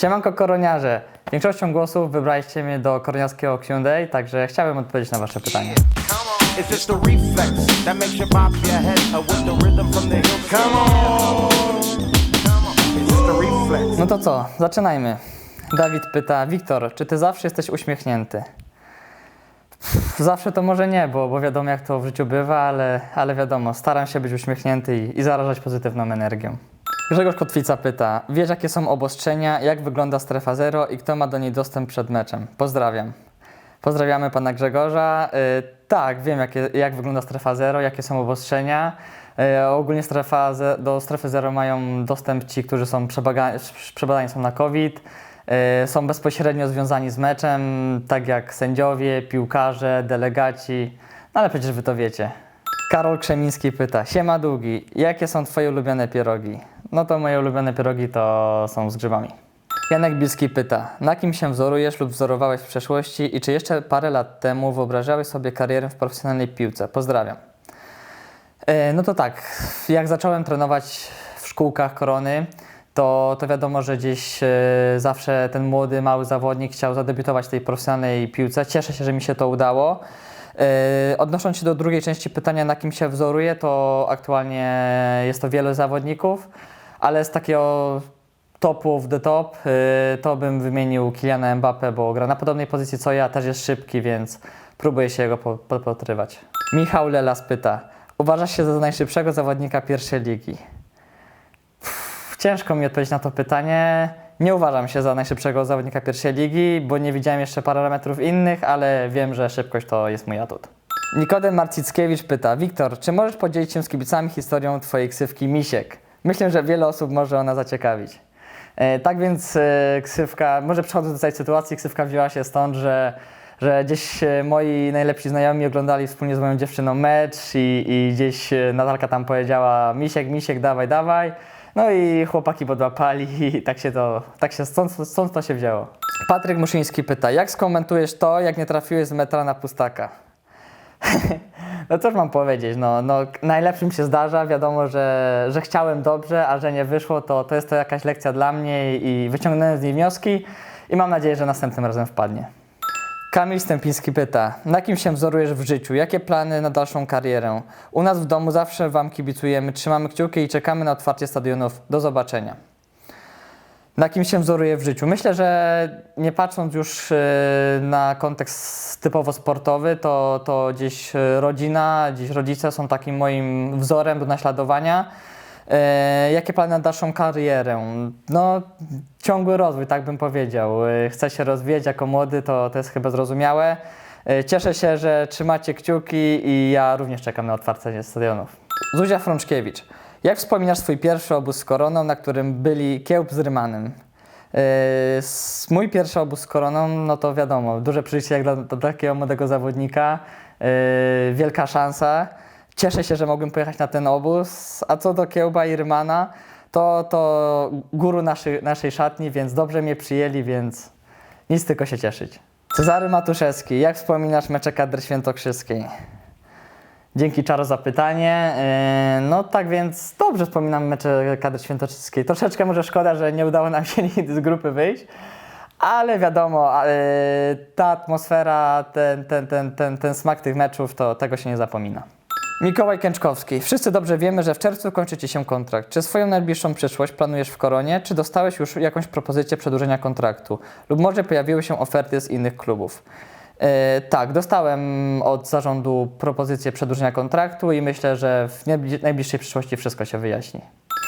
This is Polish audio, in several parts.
Siemanko koroniarze. Większością głosów wybraliście mnie do koroniarskiego Q&A, także chciałbym odpowiedzieć na wasze pytanie. It's just the reflex that makes you bop your head with the rhythm from the hill. Come on. It's just the reflex. No to co, zaczynajmy. Dawid pyta, Wiktor, czy ty zawsze jesteś uśmiechnięty? Zawsze to może nie, bo, bo wiadomo jak to w życiu bywa, ale, ale wiadomo, staram się być uśmiechnięty i, i zarażać pozytywną energią. Grzegorz Kotwica pyta, wiesz jakie są obostrzenia, jak wygląda strefa zero i kto ma do niej dostęp przed meczem? Pozdrawiam. Pozdrawiamy pana Grzegorza. Y, tak, wiem jakie, jak wygląda strefa zero, jakie są obostrzenia. Y, ogólnie strefa ze, do strefy zero mają dostęp ci, którzy są przebadani są na COVID, y, są bezpośrednio związani z meczem, tak jak sędziowie, piłkarze, delegaci, no ale przecież wy to wiecie. Karol Krzemiński pyta, siema Długi, jakie są twoje ulubione pierogi? No to moje ulubione pierogi to są z grzybami. Janek Bilski pyta, na kim się wzorujesz lub wzorowałeś w przeszłości i czy jeszcze parę lat temu wyobrażałeś sobie karierę w profesjonalnej piłce? Pozdrawiam. E, No to tak, jak zacząłem trenować w szkółkach korony, to, to wiadomo, że gdzieś e, zawsze ten młody, mały zawodnik chciał zadebiutować w tej profesjonalnej piłce. Cieszę się, że mi się to udało. E, Odnosząc się do drugiej części pytania, na kim się wzoruję, to aktualnie jest to wielu zawodników, ale z takiego topu of the top, y, to bym wymienił Kyliana Mbappé, bo gra na podobnej pozycji co ja, też jest szybki, więc próbuję się jego po- podpatrywać. Michał Lelas pyta, uważasz się za najszybszego zawodnika pierwszej ligi? Pff, Ciężko mi odpowiedzieć na to pytanie. Nie uważam się za najszybszego zawodnika pierwszej ligi, bo nie widziałem jeszcze parametrów innych, ale wiem, że szybkość to jest mój atut. Nikodem Marcickiewicz pyta, Wiktor, czy możesz podzielić się z kibicami historią Twojej ksywki Misiek? Myślę, że wiele osób może ona zaciekawić. E, tak więc e, ksywka, może przechodząc do tej sytuacji, ksywka wzięła się stąd, że, że gdzieś e, moi najlepsi znajomi oglądali wspólnie z moją dziewczyną mecz i, i gdzieś Natalka tam powiedziała Misiek, Misiek, dawaj, dawaj. No i chłopaki podłapali i tak się to, tak się, stąd, stąd to się wzięło. Patryk Muszyński pyta, jak skomentujesz to, jak nie trafiłeś z metra na pustaka? No cóż mam powiedzieć, no, no najlepszym się zdarza, wiadomo, że, że chciałem dobrze, a że nie wyszło, to, to jest to jakaś lekcja dla mnie i wyciągnąłem z niej wnioski i mam nadzieję, że następnym razem wpadnie. Kamil Stępiński pyta, na kim się wzorujesz w życiu? Jakie plany na dalszą karierę? U nas w domu zawsze Wam kibicujemy, trzymamy kciuki i czekamy na otwarcie stadionów. Do zobaczenia. Na kim się wzoruję w życiu? Myślę, że nie patrząc już e, na kontekst typowo sportowy, to, to gdzieś e, rodzina, gdzieś rodzice są takim moim wzorem do naśladowania. E, Jakie plany na dalszą karierę? No, ciągły rozwój, tak bym powiedział. Chcę się rozwijać jako młody, to, to jest chyba zrozumiałe. Cieszę się, że trzymacie kciuki i ja również czekam na otwarcie stadionów. Zuzia Frączkiewicz. Jak wspominasz swój pierwszy obóz z koroną, na którym byli Kiełb z Rymanem? Yy, mój pierwszy obóz z koroną, no to wiadomo, duże przeżycie jak dla, dla takiego młodego zawodnika, yy, wielka szansa. Cieszę się, że mogłem pojechać na ten obóz, a co do Kiełba i Rymana, to, to guru naszej, naszej szatni, więc dobrze mnie przyjęli, więc nic tylko się cieszyć. Cezary Matuszewski, jak wspominasz mecze kadry świętokrzyskiej? Dzięki Czaro za pytanie. Yy, No tak więc dobrze wspominam mecze kadry świętokrzyskiej. Troszeczkę może szkoda, że nie udało nam się nigdy z grupy wyjść, ale wiadomo, yy, ta atmosfera, ten, ten, ten, ten, ten smak tych meczów, to tego się nie zapomina. Mikołaj Kęczkowski. Wszyscy dobrze wiemy, że w czerwcu kończy Ci się kontrakt. Czy swoją najbliższą przyszłość planujesz w Koronie, czy dostałeś już jakąś propozycję przedłużenia kontraktu? Lub może pojawiły się oferty z innych klubów? E, tak, dostałem od zarządu propozycję przedłużenia kontraktu i myślę, że w najbli- najbliższej przyszłości wszystko się wyjaśni.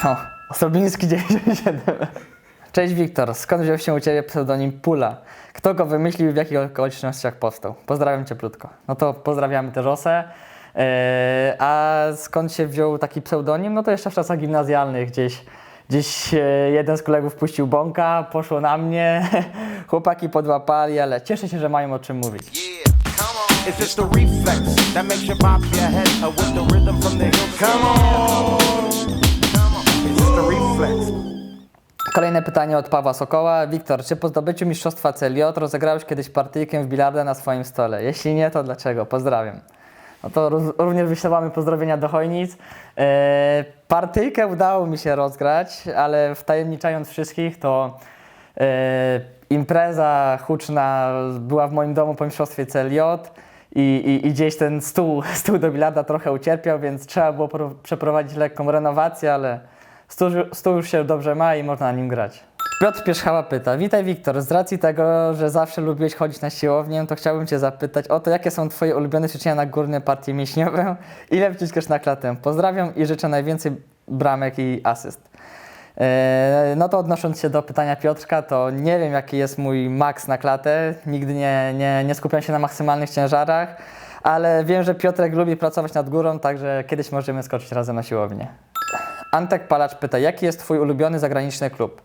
O, Osobliński 97. Cześć Wiktor, skąd wziął się u Ciebie pseudonim Pula? Kto go wymyślił i w jakich okolicznościach powstał? Pozdrawiam Cieplutko. No to pozdrawiamy też Osę. E, a skąd się wziął taki pseudonim? No to jeszcze w czasach gimnazjalnych gdzieś, gdzieś e, jeden z kolegów puścił bąka, poszło na mnie, chłopaki podłapali, ale cieszę się, że mają o czym mówić. Yeah, come on. It's just the reflex that makes you bop your head with the rhythm from the hill. Come on. It's just the reflex. Kolejne pytanie od Pawła Sokoła. Wiktor, czy po zdobyciu Mistrzostwa CLJ rozegrałeś kiedyś partyjkę w bilarda na swoim stole? Jeśli nie, to dlaczego? Pozdrawiam. No to ró- również wyślemy pozdrowienia do Chojnic. E, partyjkę udało mi się rozgrać, ale wtajemniczając wszystkich, to E, impreza huczna była w moim domu po mistrzostwie CLJ i, i, i gdzieś ten stół, stół do bilarda trochę ucierpiał, więc trzeba było pro- przeprowadzić lekką renowację, ale stół, stół już się dobrze ma i można na nim grać. Piotr Pierzchała pyta, witaj Wiktor, z racji tego, że zawsze lubiłeś chodzić na siłownię, to chciałbym Cię zapytać o to, jakie są Twoje ulubione ćwiczenia na górne partie mięśniowe, ile wciskasz na klatę. Pozdrawiam i życzę najwięcej bramek i asyst. Eee, No to odnosząc się do pytania Piotrka, to nie wiem jaki jest mój maks na klatę, nigdy nie, nie, nie skupiam się na maksymalnych ciężarach, ale wiem, że Piotrek lubi pracować nad górą, także kiedyś możemy skoczyć razem na siłownię. Antek Palacz pyta, jaki jest Twój ulubiony zagraniczny klub?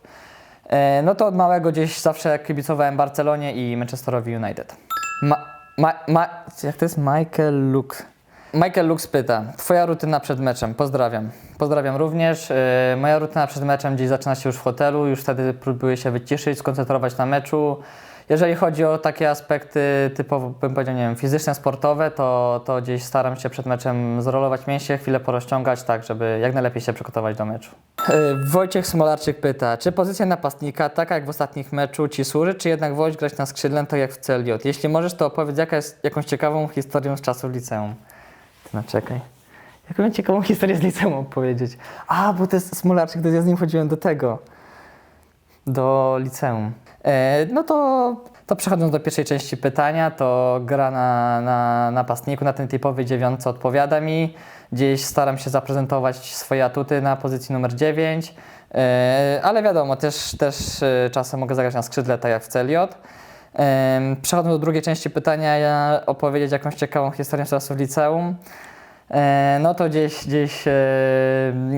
E, no to od małego gdzieś zawsze kibicowałem Barcelonie i Manchesterowi United. Ma, ma, ma, jak to jest? Michael Lux. Michael Lux pyta, Twoja rutyna przed meczem, pozdrawiam. Pozdrawiam również. E, moja rutyna przed meczem gdzieś zaczyna się już w hotelu, już wtedy próbuję się wyciszyć, skoncentrować na meczu. Jeżeli chodzi o takie aspekty typowo, bym powiedział, nie wiem, fizyczne, sportowe, to, to gdzieś staram się przed meczem zrolować mięśnie, chwilę porozciągać, tak, żeby jak najlepiej się przygotować do meczu. E, Wojciech Smolarczyk pyta, czy pozycja napastnika, taka jak w ostatnich meczu, Ci służy, czy jednak wolisz grać na skrzydle, tak jak w CLJ? Jeśli możesz, to opowiedz, jaka jest jakąś ciekawą historią z czasów liceum. No czekaj. Jaką ciekawą historię z liceum opowiedzieć? A, bo to jest Smolarczyk, to ja z nim chodziłem do tego, do liceum. E, no to, to przechodząc do pierwszej części pytania, to gra na, na napastniku, na tym typowej dziewiątce odpowiada mi. Gdzieś staram się zaprezentować swoje atuty na pozycji numer 9, e, ale wiadomo, też, też e, czasem mogę zagrać na skrzydle, tak jak w. Em, Przechodząc do drugiej części pytania, ja opowiedzieć jakąś ciekawą historię z czasów liceum. No to gdzieś, gdzieś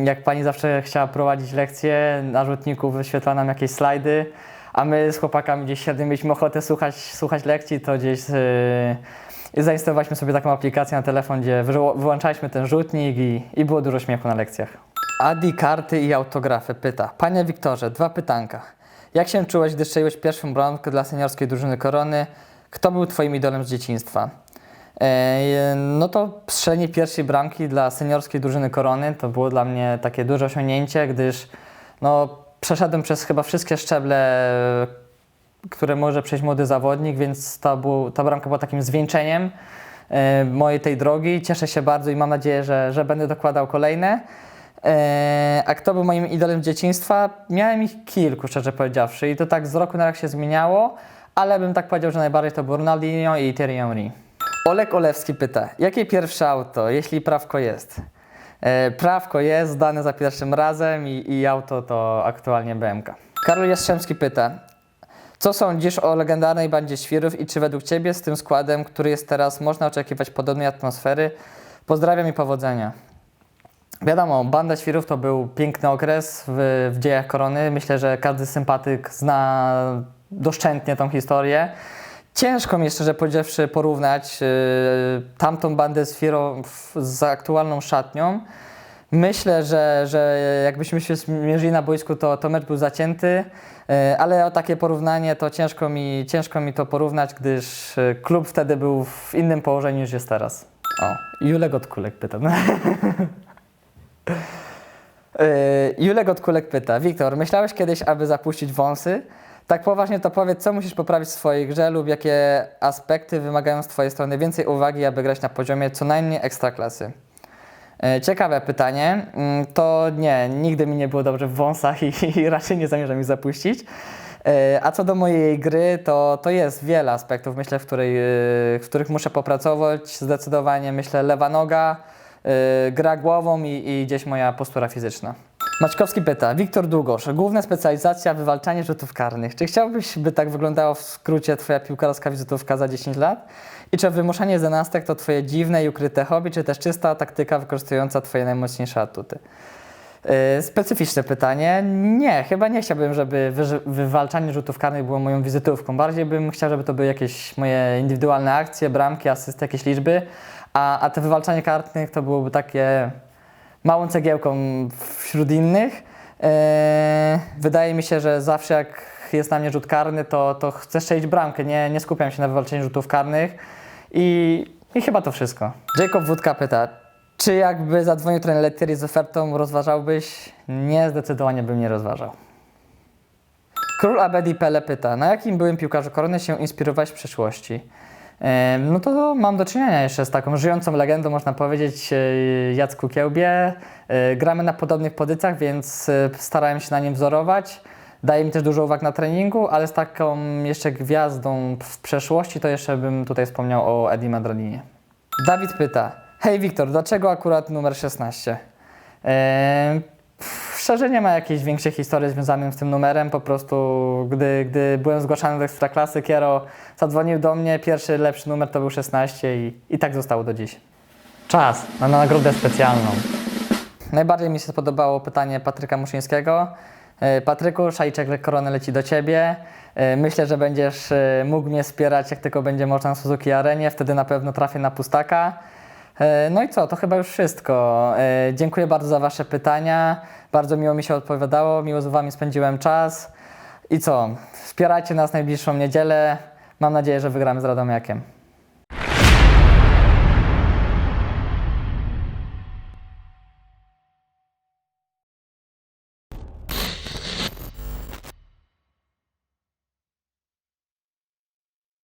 jak pani zawsze chciała prowadzić lekcje, na rzutniku wyświetla nam jakieś slajdy, a my z chłopakami gdzieś siedem mieliśmy ochotę słuchać, słuchać lekcji, to gdzieś e, zainstalowaliśmy sobie taką aplikację na telefon, gdzie wyłączaliśmy ten rzutnik i, i było dużo śmiechu na lekcjach. Adi, karty i autografy pyta. Panie Wiktorze, dwa pytanka. Jak się czułeś, gdy strzeliłeś pierwszą bramkę dla seniorskiej drużyny Korony? Kto był twoim idolem z dzieciństwa? E, No to strzelenie pierwszej bramki dla seniorskiej drużyny Korony to było dla mnie takie duże osiągnięcie, gdyż no, przeszedłem przez chyba wszystkie szczeble, które może przejść młody zawodnik, więc ta, było, ta bramka była takim zwieńczeniem e, mojej tej drogi. Cieszę się bardzo i mam nadzieję, że, że będę dokładał kolejne. E, A kto był moim idolem dzieciństwa? Miałem ich kilku, szczerze powiedziawszy, i to tak z roku na rok się zmieniało, ale bym tak powiedział, że najbardziej to był Ronaldinho i Thierry Henry. Olek Olewski pyta, jakie pierwsze auto, jeśli prawko jest? E, prawko jest, dane za pierwszym razem i, i auto to aktualnie BMK. Karol Jastrzębski pyta, co sądzisz o legendarnej bandzie Świrów i czy według Ciebie z tym składem, który jest teraz, można oczekiwać podobnej atmosfery? Pozdrawiam i powodzenia. Wiadomo, Banda Świrów to był piękny okres w, w dziejach korony. Myślę, że każdy sympatyk zna doszczętnie tą historię. Ciężko mi szczerze powiedziawszy porównać yy, tamtą bandę z Świrów z aktualną szatnią. Myślę, że, że jakbyśmy się zmierzyli na boisku, to, to mecz był zacięty, yy, ale o takie porównanie to ciężko mi, ciężko mi to porównać, gdyż yy, klub wtedy był w innym położeniu niż jest teraz. O, Julek od Kulek pytam. Yy, Julek Kulek pyta, Wiktor, myślałeś kiedyś, aby zapuścić wąsy? Tak poważnie to powiedz, co musisz poprawić w swojej grze lub jakie aspekty wymagają z Twojej strony więcej uwagi, aby grać na poziomie co najmniej ekstraklasy? Yy, Ciekawe pytanie. Mm, To nie, nigdy mi nie było dobrze w wąsach i, i raczej nie zamierzam ich zapuścić. Yy, A co do mojej gry, to, to jest wiele aspektów, myślę, w, której, yy, w których muszę popracować. Zdecydowanie, myślę, lewa noga, gra głową i, i gdzieś moja postura fizyczna. Maćkowski pyta, Wiktor Długosz, główna specjalizacja wywalczanie rzutów karnych. Czy chciałbyś, by tak wyglądała w skrócie Twoja piłkarska wizytówka za 10 lat? I czy wymuszanie jedenastek to Twoje dziwne i ukryte hobby, czy też czysta taktyka wykorzystująca Twoje najmocniejsze atuty? Yy, Specyficzne pytanie. Nie, chyba nie chciałbym, żeby wyży- wywalczanie rzutów karnych było moją wizytówką. Bardziej bym chciał, żeby to były jakieś moje indywidualne akcje, bramki, asysty, jakieś liczby, a, a te wywalczanie karnych to byłoby takie małą cegiełką wśród innych. Eee, wydaje mi się, że zawsze jak jest na mnie rzut karny, to, to chcę strzelić bramkę, nie, nie skupiam się na wywalczeniu rzutów karnych i, i chyba to wszystko. Jacob Wódka pyta, czy jakby zadzwonił trener Lettieri z ofertą, rozważałbyś? Nie, zdecydowanie bym nie rozważał. Król Abedi Pele pyta, na jakim byłym piłkarzu Korony się inspirowałeś w przeszłości? No to mam do czynienia jeszcze z taką żyjącą legendą, można powiedzieć, e, Jacku Kiełbie. E, Gramy na podobnych pozycjach, więc e, starałem się na nim wzorować. Daje mi też dużo uwag na treningu, ale z taką jeszcze gwiazdą w przeszłości to jeszcze bym tutaj wspomniał o Eddie Madralinie. Dawid pyta, hej Wiktor, dlaczego akurat numer 16? Em, pff, Szczerze nie ma jakiejś większej historii związanej z tym numerem, po prostu gdy, gdy byłem zgłaszany do Ekstraklasy, Kiero zadzwonił do mnie, pierwszy lepszy numer to był 16 i, i tak zostało do dziś. Czas na nagrodę specjalną. Najbardziej mi się spodobało pytanie Patryka Muszyńskiego. E, Patryku, szajczek korony leci do Ciebie. E, Myślę, że będziesz e, mógł mnie wspierać, jak tylko będzie można na Suzuki Arenie. Wtedy na pewno trafię na pustaka. E, No i co, to chyba już wszystko. E, Dziękuję bardzo za Wasze pytania. Bardzo miło mi się odpowiadało, miło z Wami spędziłem czas. I co, wspierajcie nas najbliższą niedzielę. Mam nadzieję, że wygramy z Radomiakiem.